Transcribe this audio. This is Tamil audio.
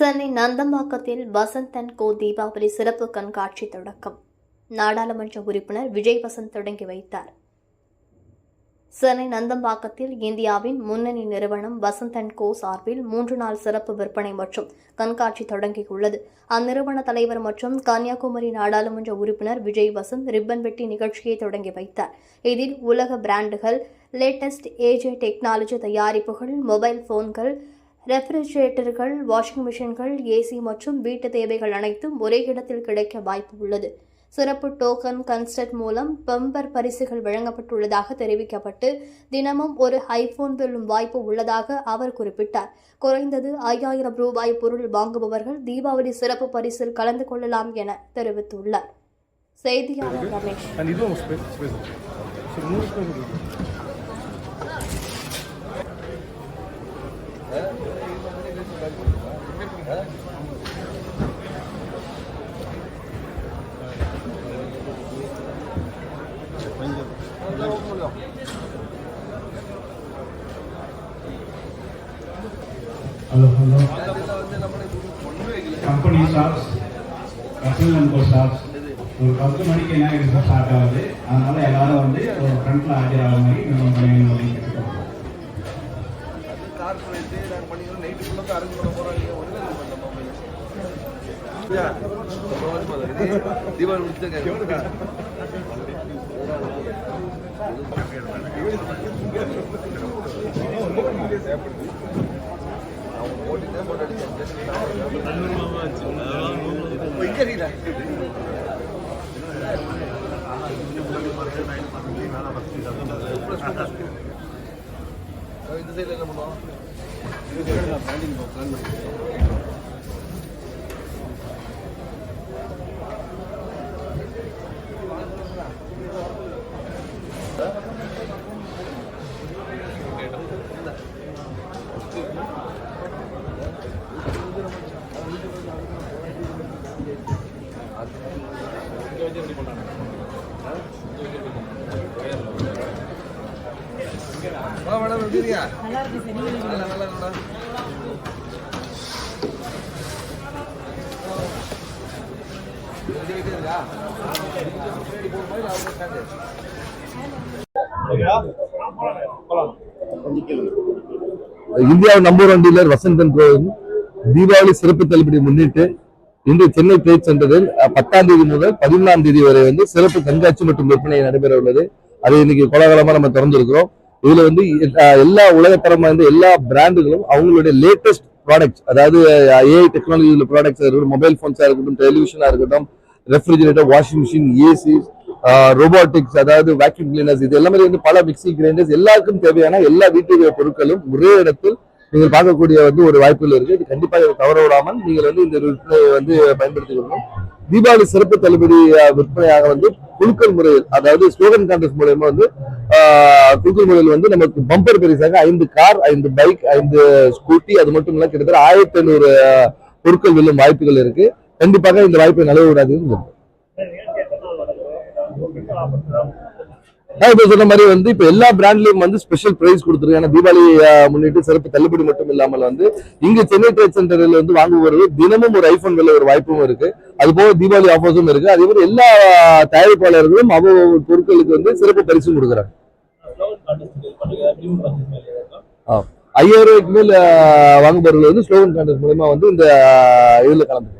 சென்னை நந்தம்பாக்கத்தில் வசந்த் அண்ட் கோ தீபாவளி சிறப்பு கண்காட்சி தொடக்கம். நாடாளுமன்ற உறுப்பினர் விஜய் வசந்த் தொடங்கி வைத்தார். சென்னை நந்தம்பாக்கத்தில் இந்தியாவின் முன்னணி நிறுவனம் வசந்த் அண்ட் கோ சார்பில் மூன்று நாள் சிறப்பு விற்பனை மற்றும் கண்காட்சி தொடங்கியுள்ளது. அந்நிறுவன தலைவர் மற்றும் கன்னியாகுமரி நாடாளுமன்ற உறுப்பினர் விஜய் வசந்த் ரிப்பன் வெட்டி நிகழ்ச்சியை தொடங்கி வைத்தார். இதில் உலக பிராண்டுகள் லேட்டஸ்ட் ஏஜே டெக்னாலஜி தயாரிப்புகள் மொபைல் போன்கள் ரெஃப்ரிஜரேட்டர்கள் வாஷிங் மிஷின்கள் ஏசி மற்றும் வீட்டு தேவைகள் அனைத்தும் ஒரே இடத்தில் கிடைக்க வாய்ப்பு உள்ளது. சிறப்பு டோக்கன் கன்ஸ்டட் மூலம் பெம்பர் பரிசுகள் வழங்கப்பட்டுள்ளதாக தெரிவிக்கப்பட்டு தினமும் ஒரு ஐபோன் வெல்லும் வாய்ப்பு உள்ளதாக அவர் குறிப்பிட்டார். குறைந்தது ஐயாயிரம் ரூபாய் பொருள் வாங்குபவர்கள் தீபாவளி சிறப்பு பரிசில் கலந்து கொள்ளலாம் என தெரிவித்துள்ளார். செய்தியாளர் Ramesh. Hello hello company staffs customer and ஒரு பத்து மணிக்கு என்ன ஸ்டார்ட் ஆகுது? அதனால எல்லாரும் வந்து ஒரு ஃப்ரண்ட்ல ஆஜராகிற மாதிரி நம்ம பண்ணி கார்பரேட் நாங்கள் பண்ணிக்கிறோம். நைட்டு ஃபுல்லாக அரேஞ்ச் பண்ண போகிறோம் நீங்கள் ஒன்றுமே இல்லை பண்ண மொபைல் தீபாவளி இந்த சைடில் என்ன பண்ணுவோம் ஆ மேடம் எப்படி நல்லா இருக்கு நல்லா நல்லா. இந்தியாவின் நம்பர் ஒன் டீலர் வசந்தன் கோவில் தீபாவளி சிறப்பு தள்ளுபடி முன்னிட்டு இன்று சென்னை ட்ரேட் சென்டரில் அஹ், பத்தாம் தேதி முதல் பதிமூணாம் தேதி வரை வந்து சிறப்பு கண்காட்சி மற்றும் விற்பனை நடைபெற உள்ளது. அதை இன்னைக்கு கோலாகலமா நம்ம திறந்திருக்கிறோம். இதுல வந்து எல்லா உலகத்தரமா இருந்த எல்லா பிராண்டுகளும் அவங்களுடைய லேட்டஸ்ட் ப்ராடக்ட்ஸ் அதாவது ஏஐ டெக்னாலஜி ப்ராடக்ட்ஸாக ப்ராடக்ட்ஸ் இருக்கட்டும் மொபைல் ஃபோன்ஸாக இருக்கட்டும் டெலிவிஷனா இருக்கட்டும் refrigerator washing machine AC robotics அதாவது வேக்யூம் கிளீனர்ஸ் இது எல்லாமே வந்து பல மிக்சி கிரைண்டர்ஸ் எல்லாருக்கும் தேவையான எல்லா வீட்டு பொருட்களும் ஒரே இடத்தில் நீங்கள் பார்க்கக்கூடிய வந்து ஒரு வாய்ப்புகள் இருக்கு. இது கண்டிப்பாக இதை தவற விடாமல் நீங்கள் வந்து இந்த விற்பனையை வந்து பயன்படுத்திக் கொள்ளணும். தீபாவளி சிறப்பு தள்ளுபடி விற்பனையாக வந்து குழுக்கள் முறையில் அதாவது ஸ்லோகன் கான்டெஸ்ட் மூலயமா வந்து ஆஹ், குழுக்கள் வந்து நமக்கு பம்பர் பரிசாக ஐந்து கார் ஐந்து பைக் ஐந்து ஸ்கூட்டி அது மட்டும் இல்ல கிட்டத்தட்ட ஆயிரத்தி ஐநூறு பொருட்கள் வெல்லும் வாய்ப்புகள் இருக்கு. கண்டிப்பாக இந்த வாய்ப்பை நழுவ விடாதீங்க நான் சொன்ன மாதிரி வந்து இப்போ எல்லா பிராண்ட்லயும் வந்து ஸ்பெஷல் பிரைஸ் கொடுத்துருக்காங்க ஏன்னா தீபாவளி முன்னிட்டு சிறப்பு தள்ளுபடி மட்டும் இல்லாமல் வந்து இங்க சென்னை ட்ரேட் சென்டர்ல வந்து வாங்குவது தினமும் ஒரு ஐபோன் விலை ஒரு வாய்ப்பும் இருக்கு. அது போக தீபாவளி ஆஃபர்ஸும் இருக்கு. அதே மாதிரி எல்லா தயாரிப்பாளர்களும் அவ்வளவு பொருட்களுக்கு வந்து சிறப்பு பரிசும் கொடுக்குறாங்க. ஐயாயிரம் ரூபாய்க்கு மேல் வாங்குபவர்கள் வந்து ஸ்லோகன் கான்டெஸ்ட் மூலயமா வந்து இந்த இதில் இதுல